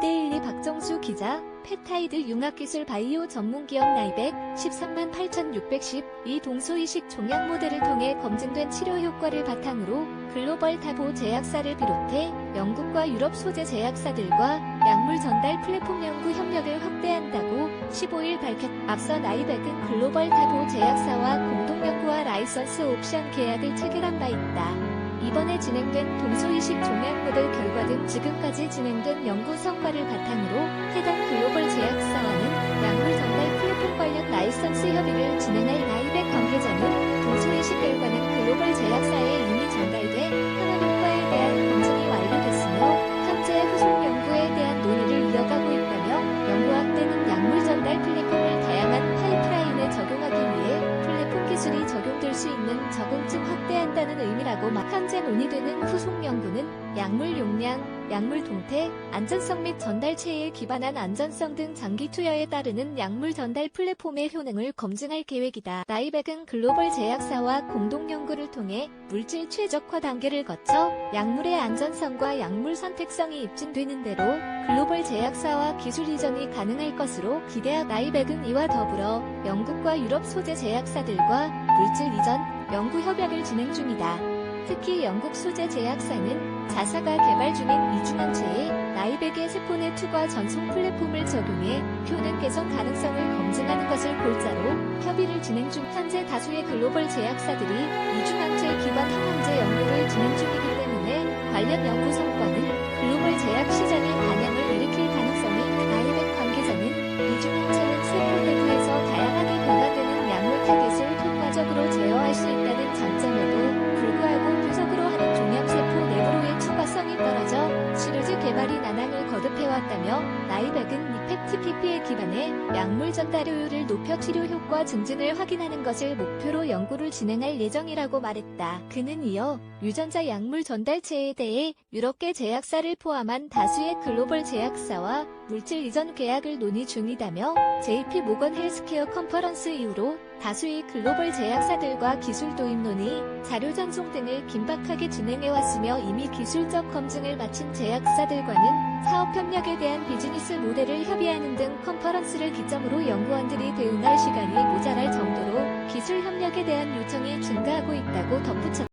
이데일리 박정수 기자, 펩타이드 융합기술 바이오 전문기업 나이백 13만 8,610 이 동소이식 종양 모델을 통해 검증된 치료 효과를 바탕으로 글로벌 타보 제약사를 비롯해 영국과 유럽 소재 제약사들과 약물 전달 플랫폼 연구 협력을 확대한다고 15일 밝혔. 앞서 나이백은 글로벌 타보 제약사와 공동 연구와 라이선스 옵션 계약을 체결한 바 있다. 이번에 진행된 동소이식 종양 모델 결과 등 지금까지 진행된 연구 성과를 바탕으로 해당 글로벌 제약사와는 약물 전달 플랫폼 관련 라이선스 협의를 진행할 나이백 관계자는 동소이식 결과는 글로벌 제약사에 이미 전달돼 현업 효과에 대한 검증이 완료됐으며 현재 후속 연구에 대한 논의를 이어가고 있다며 연구 확대는 약물 전달 플랫폼을 다양한 파이프라인에 적용하기 위해 플랫폼 기술이 적 용될 수 있는 적응증 확대한다는 의미라고 막 현재 논의되는 후속 연구는 약물 용량, 약물 동태, 안전성 및 전달체에 기반한 안전성 등 장기 투여에 따르는 약물 전달 플랫폼의 효능을 검증할 계획이다. 나이백은 글로벌 제약사와 공동 연구를 통해 물질 최적화 단계를 거쳐 약물의 안전성과 약물 선택성이 입증되는 대로 글로벌 제약사와 기술 이전이 가능할 것으로 기대하 나이백은 이와 더불어 영국과 유럽 소재 제약사들과 물질 이전, 연구 협약을 진행 중이다. 특히 영국 소재 제약사는 자사가 개발 중인 이중항체에 나이백의 세포네 투과 전송 플랫폼을 적용해 효능 개선 가능성을 검증하는 것을 골자로 협의를 진행 중 현재 다수의 글로벌 제약사들이 이중항체 기반 항암제 연구를 진행 중이기 때문에 관련 연구 성과는 글로벌 제약 시장에 반향 거듭해 나이백은 이펙트 PP에 기반해 약물 전달효율을 높여 치료 효과 증진을 확인하는 것을 목표로 연구를 진행할 예정이라고 말했다. 그는 이어 유전자 약물 전달체에 대해 유럽계 제약사를 포함한 다수의 글로벌 제약사와 물질 이전 계약을 논의 중이다며 JP 모건 헬스케어 컨퍼런스 이후로 다수의 글로벌 제약사들과 기술 도입 논의, 자료 전송 등을 긴박하게 진행해왔으며 이미 기술적 검증을 마친 제약사들과는 사업 협력에 대한 비즈니 스 모델을 협의하는 등 컨퍼런스를 기점으로 연구원들이 대응할 시간이 모자랄 정도로 기술 협력에 대한 요청이 증가하고 있다고 덧붙였다.